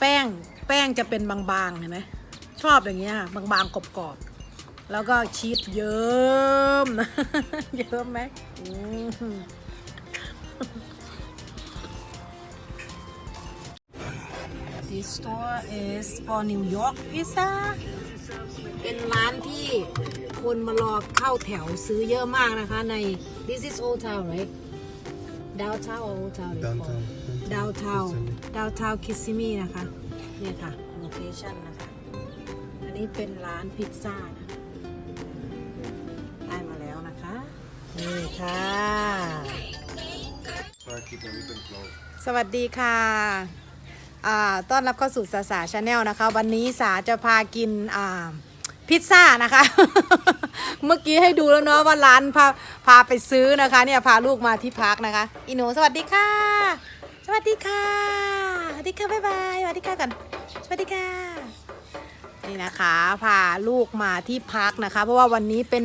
แป้งแป้งจะเป็นบางๆเห็นไหมชอบอย่างเงี้ยบางๆกรอบๆแล้วก็ชีสเยิ้มนะเยิ้มไหมอ This store is for New York pizza เป็นร้านที่คนมารอเข้าแถวซื้อเยอะมากนะคะใน This is Old Town right Downtown or Old Town they call it? Downtown. Downtown Downtown Kissimmee นะคะเนี่ยค่ะ location นะคะ อันนี้เป็นร้านพิซซ่านะได้มาแล้วนะคะ นี่ค่ะ Try to keep everything closed. สวัสดีค่ะอ่าต้อนรับเข้าสู่สาสาชาแนลนะคะ วันนี้สาจะพากินอ่าพิซซ่านะคะ เมื่อกี้ให้ดูแล้วเนาะว่าร้านพาพาไปซื้อนะคะ เนี่ยพาลูกมาที่พักนะคะ อีหนูสวัสดีค่ะ สวัสดีค่ะ สวัสดีค่ะบ๊ายบายสวัสดีค่ะกันสวัสดีค่ะ นี่นะคะพาลูกมาที่พักนะคะ เพราะว่าวันนี้เป็น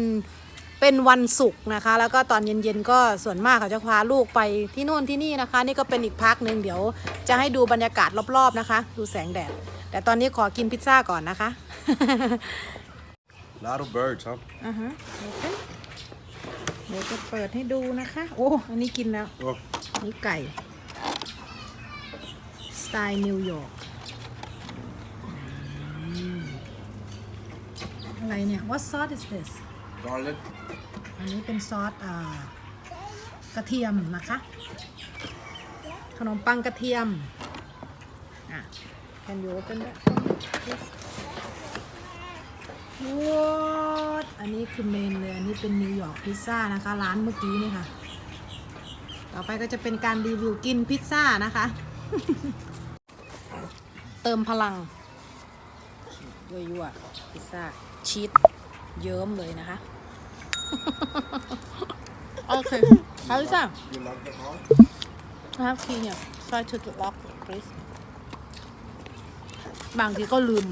เป็นวันศุกร์นะคะ แล้วก็ตอนเย็นๆก็ส่วนมากเขาจะพาลูกไปที่นู่นที่นี่นะคะ นี่ก็เป็นอีกพักหนึ่งเดี๋ยว จะให้ดูบรรยากาศรอบๆนะคะ ดูแสงแดด แต่ตอนนี้ขอกินพิซซ่าก่อนนะคะ lot of birds, huh? อ่าฮะโอเคเดี๋ยวจะเปิดให้ดูนะคะ โอ้ อันนี้กินแล้ว Oh, นี่ไก่ สไตล์นิวยอร์กอืมอะไรเนี่ย what sauce is this garlic. อันนี้เป็นซอสอ่ากระเทียมนะคะ ขนมปังกระเทียมอะ can you open that for me, please? what อันนี้คือเมนเลย อันนี้เป็นนิวยอร์กพิซซ่านะคะ ร้านเมื่อกี้นี่ค่ะ ต่อไปก็จะเป็นการรีวิวกินพิซซ่านะคะ เติมพลังยั่วๆพิซซ่า ชีสเยิ้มเลยนะคะ โอเค how is that You lock the car? I have key here try to lock please บางทีก็ลืม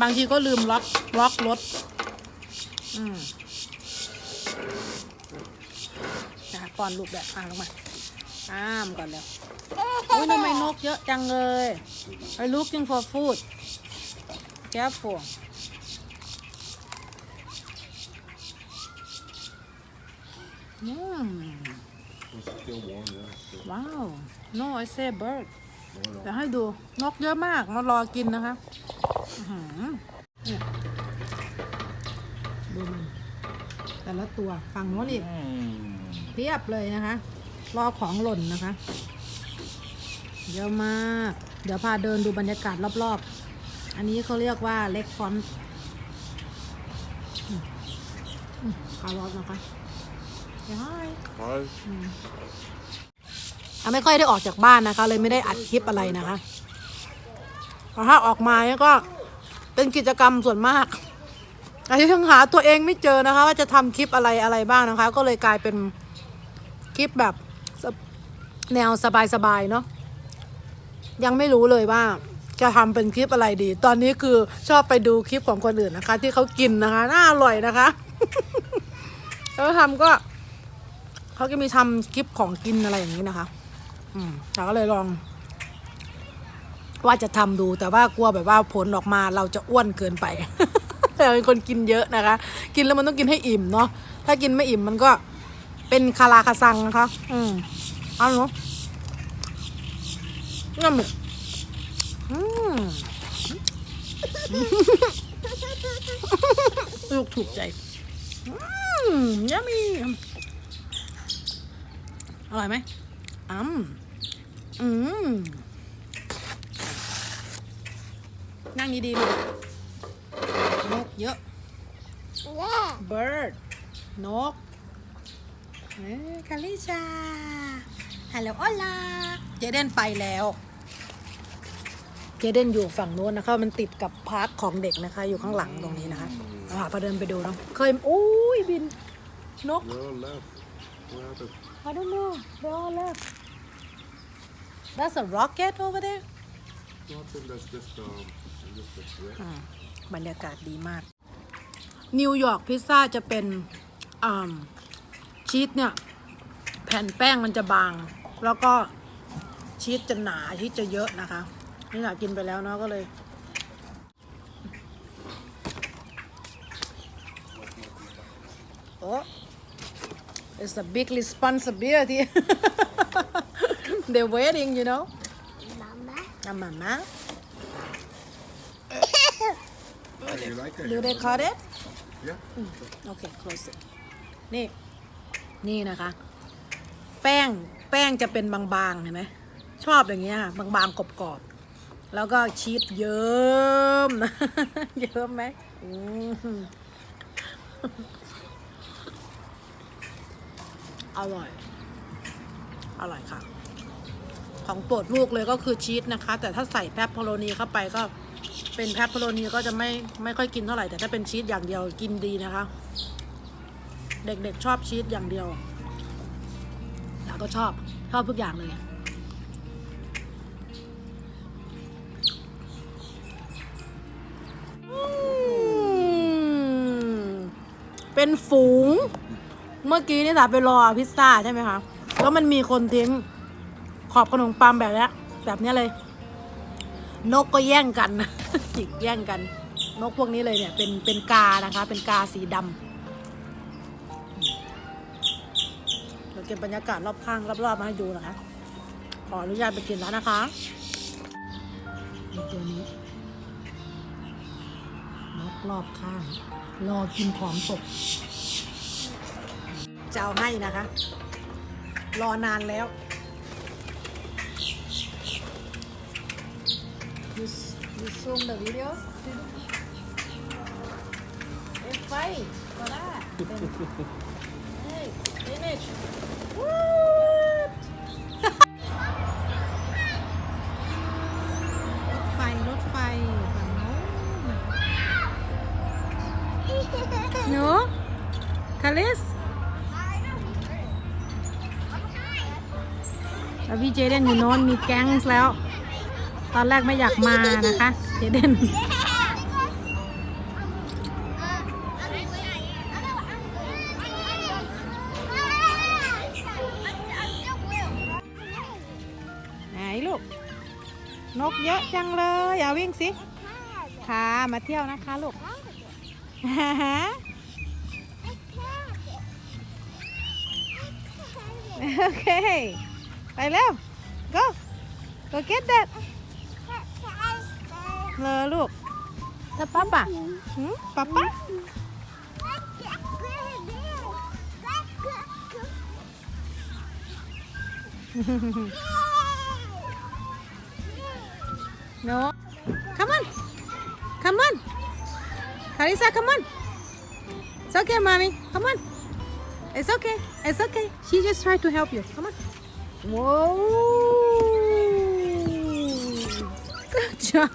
บางทีก็ลืมล็อกล็อกรถอืมนะคะป้อนลูกแบบอ่าลงมาอ้ามก่อนแล้วโอ้ยทำไมนกเยอะจังเลย I looking for food careful อืม It's still warm, yeah. Still ว้าว no I say bird warm. เดี๋ยวให้ดูนกเยอะมากมารอกินนะคะ ดูมัน แต่ละตัวฝั่งโน้นอีกเพียบเลยนะคะ รอของหล่นนะคะ เยอะมาก เดี๋ยวพาเดินดูบรรยากาศรอบๆ อันนี้เขาเรียกว่าเล็กฟอนต์คารอสนะคะเดี๋ยวให้ Hi. อะไม่ค่อยได้ออกจากบ้านนะคะ เลยไม่ได้อัดคลิปอะไรนะคะเพราะถ้าออกมาเนี่ยก็ เป็นกิจกรรมส่วนมากอาจจะยังหาตัวเองไม่เจอนะคะ ว่าจะทำคลิปอะไรอะไรบ้างนะคะ ก็เลยกลายเป็นคลิปแบบแนวสบายๆเนาะยังไม่รู้เลยว่าจะทำเป็นคลิปอะไรดี ตอนนี้คือชอบไปดูคลิปของคนอื่นนะคะ ที่เขากินนะคะน่าอร่อยนะคะแล้วทำก็เขาก็มีทำคลิปของกินอะไรอย่างนี้นะคะ อืมเราก็เลยลอง ว่าจะทำดูแต่ว่ากลัวแบบว่าผลออกมาเราจะอ้วนเกินไปแต่เป็นคนกินเยอะนะคะ กินแล้วมันต้องกินให้อิ่มเนาะถ้ากินไม่อิ่มมันก็เป็นคาราคาซังนะคะอืมเอาหนูน้ำหมึกอืมลูกถูกใจอืมยามีอร่อยไหมอืมอืม นั่งดีๆลูกนกเยอะ bird นกเอ้ยคาริชาฮัลโหลอลาเจเดนไปแล้วเจเดนอยู่ฝั่งโน้นนะคะ มันติดกับพาร์คของเด็กนะคะ อยู่ข้างหลังตรงนี้นะคะอ่าพอเดินไปดูเนาะเคยอุ้ยบินนก I don't know. They all left. That's a rocket over there. No, I think that's just um, just a threat. อืมบรรยากาศดีมาก นิวยอร์กพิซซ่าจะเป็นอ่าชีสเนี่ย แผ่นแป้งมันจะบาง แล้วก็ชีสจะหนาชีสจะเยอะนะคะ นี่อยากกินไปแล้วเนาะก็เลยโอ้ it's a big responsibility they're waiting you know Mama. a mama You like it? do they cut it Yeah. โอเค close it นี่ นี่นะคะ แป้ง แป้งจะเป็นบางๆ เห็นไหม ชอบอย่างเงี้ยค่ะบางๆ กรอบๆ แล้วก็ชีสเยิ้ม เยิ้มไหมอืมอร่อย อร่อยค่ะ ของโปรดลูกเลยก็คือชีสนะคะ แต่ถ้าใส่แพปโพโรนีเข้าไปก็ เป็นแพปโพโรนีก็จะไม่ไม่ค่อยกินเท่าไหร่แต่ถ้าเป็นชีสอย่างเดียวกินดีนะคะ เด็กๆชอบชีสอย่างเดียวเราก็ชอบชอบทุกอย่างเลยเป็นฝูง เมื่อกี้นี่สาไปรอพิซซ่าใช่ไหมคะ แล้วมันมีคนทิ้งขอบขนมปังแบบนี้แบบนี้เลย นกก็แย่งกันจิกแย่งกัน นกพวกนี้เลยเนี่ยเป็นเป็นกานะคะ เป็นกาสีดำเราเก็บบรรยากาศรอบข้างรอบๆมาให้ดูนะคะ ขออนุญาตไปกินแล้วนะคะนี่ตัวนี้นกรอบข้าง รอกินของตกจะเอาให้นะคะ รอนานแล้ว You, you zoom the video? It's fine. What that? hey, finish. What? รถไฟรถไฟฝั่งโน้นหนูคาริสแล้วพี่เจเดนอยู่โน้นมีแก๊งแล้ว ตอนแรกไม่อยากมานะคะเจเดนไหนลูก นกเยอะจังเลย อย่าวิ่งสิค่ะมาเที่ยวนะคะลูกฮ่โอเค ไปเร็ว go go get that เลยลูกแล้วป๊าป๊าหืมป๊าป๊า no come on come on Carissa come on it's okay mommy come on it's okay it's okay she just tried to help you come on whoa Good job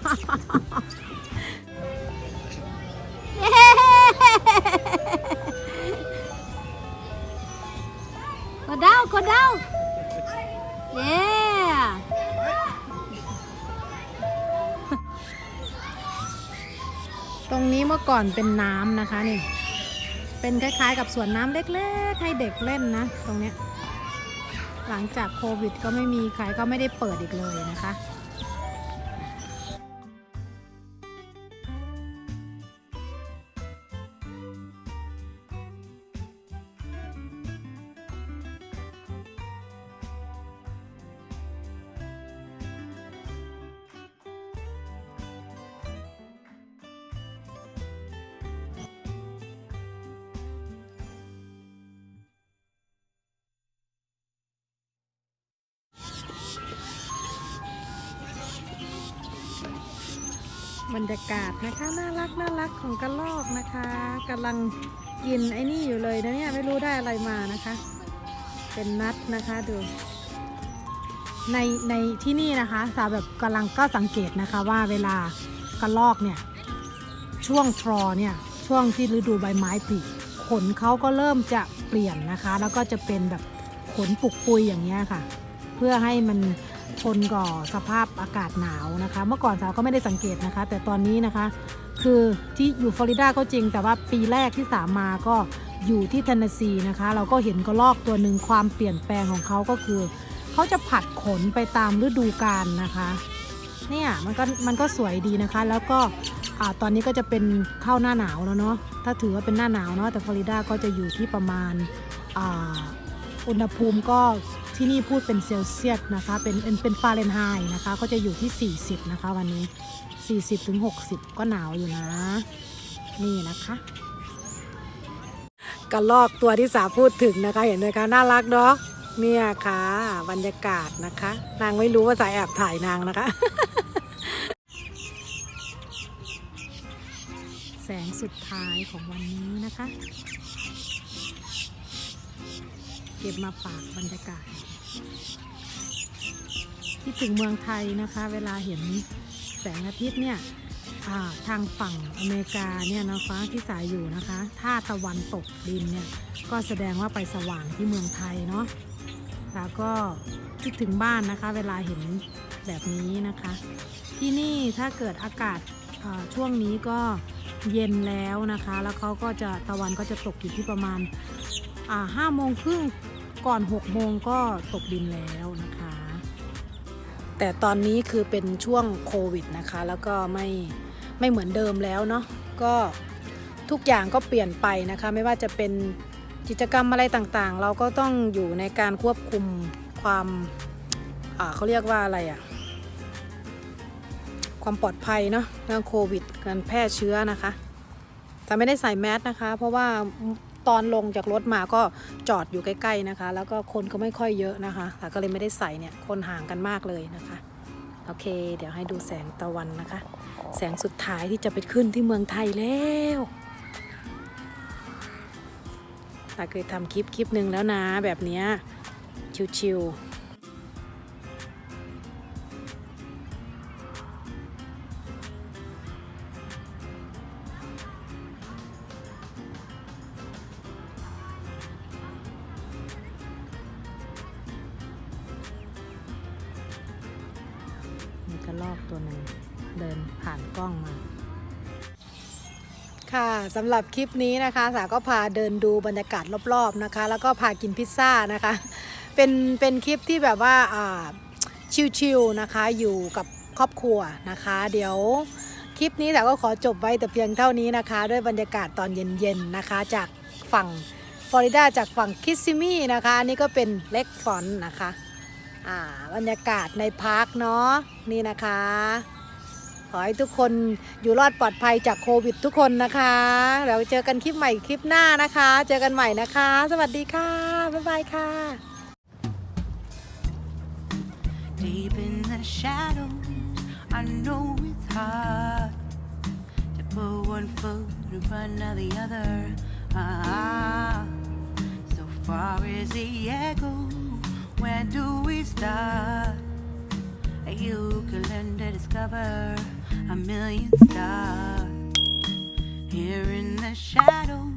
go down go down yeah ตรงนี้เมื่อก่อนเป็นน้ำนะคะนี่ เป็นคล้ายๆกับสวนน้ำเล็กๆ ให้เด็กเล่นนะ ตรงเนี้ย หลังจากโควิดก็ไม่มีใครก็ไม่ได้เปิดอีกเลยนะคะ บรรยากาศนะคะน่ารักน่ารักของกระลอกนะคะกำลังกินไอ้นี่อยู่เลยนะเนี่ยไม่รู้ได้อะไรมานะคะ เป็นนัดนะคะดู ในในที่นี่นะคะสาวแบบกำลังก็สังเกตนะคะว่าเวลากระลอกเนี่ยช่วงทรอเนี่ยช่วงที่ฤดูใบไม้ผลิขนเขาก็เริ่มจะเปลี่ยนนะคะ แล้วก็จะเป็นแบบขนปุกปุยอย่างเงี้ยค่ะ เพื่อให้มัน ทนก่อสภาพอากาศหนาวนะคะ เมื่อก่อนสาวก็ไม่ได้สังเกตนะคะ แต่ตอนนี้นะคะ คือที่อยู่ฟลอริดาก็จริง แต่ว่าปีแรกที่สามมาก็อยู่ที่เทนเนสซีนะคะ เราก็เห็นกระรอกตัวหนึ่งความเปลี่ยนแปลงของเขาก็คือ เขาจะผัดขนไปตามฤดูกาลนะคะเนี่ยมันก็มันก็สวยดีนะคะ แล้วก็อตอนนี้ก็จะเป็นเข้าหน้าหนาวแล้วเนาะถ้าถือว่าเป็นหน้าหนาวเนาะแต่ฟลอริดาก็จะอยู่ที่ประมาณอุณหภูมิก็ ที่นี่พูดเป็นเซลเซียสนะคะ เป็นเป็นฟาเรนไฮต์นะคะ ก็จะอยู่ที่ 40 นะคะ วันนี้ 40ถึง60 ก็หนาวอยู่นะ นี่นะคะกระลอกตัวที่สาพูดถึงนะคะ เห็นไหมคะ น่ารักเนาะเนี่ยค่ะ บรรยากาศนะคะ นางไม่รู้ว่าสายแอบถ่ายนางนะคะ แสงสุดท้ายของวันนี้นะคะ เก็บมาฝากบรรยากาศ ที่ถึงเมืองไทยนะคะ เวลาเห็นแสงอาทิตย์เนี่ยาทางฝั่งอเมริกาเนี่ยนะคะที่สายอยู่นะคะ ถ้าตะวันตกดินเนี่ยก็แสดงว่าไปสว่างที่เมืองไทยเนาะแล้วก็คิดถึงบ้านนะคะ เวลาเห็นแบบนี้นะคะ ที่นี่ถ้าเกิดอากาศาช่วงนี้ก็เย็นแล้วนะคะ แล้วเขาก็จะตะวันก็จะตกอยู่ที่ประมาณห้าโมงครึ่ง ก่อน6โมงก็ตกดินแล้วนะคะ แต่ตอนนี้คือเป็นช่วงโควิดนะคะ แล้วก็ไม่ไม่เหมือนเดิมแล้วเนาะก็ทุกอย่างก็เปลี่ยนไปนะคะ ไม่ว่าจะเป็นกิจกรรมอะไรต่างๆ เราก็ต้องอยู่ในการควบคุมความเขาเรียกว่าอะไรอะความปลอดภัยเนาะเรื่องโควิดการแพร่เชื้อนะคะ แต่ไม่ได้ใส่แมสนะคะ เพราะว่า ตอนลงจากรถมาก็จอดอยู่ใกล้ ๆนะคะ แล้วก็คนก็ไม่ค่อยเยอะนะคะแต่ก็เลยไม่ได้ใส่เนี่ยคนห่างกันมากเลยนะคะโอเค เดี๋ยวให้ดูแสงตะวันนะคะ แสงสุดท้ายที่จะไปขึ้นที่เมืองไทยแล้วตาเคยทำคลิปคลิปหนึ่งแล้วนะแบบเนี้ยชิวๆ มีกรอกตัวหนึ่งเดินผ่านกล้องมา ค่ะสำหรับคลิปนี้นะคะ สาก็พาเดินดูบรรยากาศรอบๆนะคะ แล้วก็พากินพิซซ่านะคะ เป็นเป็นคลิปที่แบบว่าอ่าชิลๆนะคะอยู่กับครอบครัวนะคะ เดี๋ยวคลิปนี้แต่ก็ขอจบไว้แต่เพียงเท่านี้นะคะ ด้วยบรรยากาศตอนเย็นๆนะคะ จากฝั่งฟลอริดาจากฝั่งคิสซิมี่นะคะ อันนี่ก็เป็นเล็กฟอนนะคะ อ่าบรรยากาศในพาร์คเนาะ นี่นะคะ ขอให้ทุกคนอยู่รอดปลอดภัยจากโควิดทุกคนนะคะเราเจอกันคลิปใหม่คลิปหน้านะคะ เจอกันใหม่นะคะ สวัสดีค่ะ บ๊ายบายค่ะ Deep in the shadows, I know it's hard to put one foot in front of the other. Ah, so far as the echo, where do we start? You can learn to discover a million stars here in the shadows.